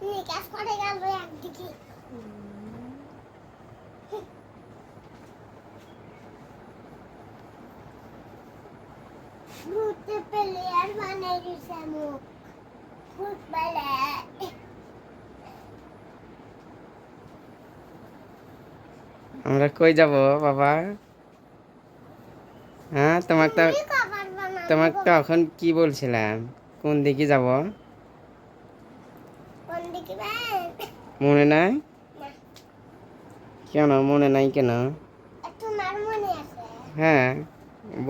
বিকাশ করে গেল একদিকে? ঘুরতে পেলে বানাই দিছে মুখ। ফুটবলে আমরা কই যাব বাবা? হ্যাঁ তোমাকে তো তোমাকে এখন কি বলছিলাম? কোন দিকে যাব? মনে নাই? কেন? মনে নাই কেন? হ্যাঁ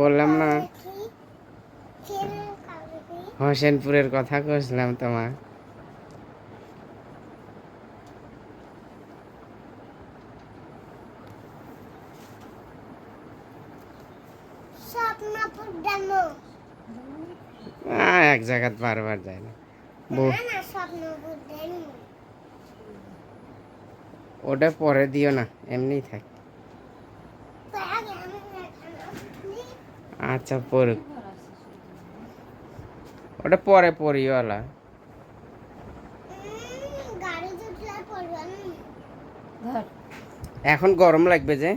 বললাম না। হোসেনপুরের কথা কইছিলাম তোমার। এক জায়গাত বারবার যায় না। ওটা পরে দিও না এমনি থাক। আসলি আচ্ছা পড়ুক। ওটা পরে না। এখন গরম লাগবে যে।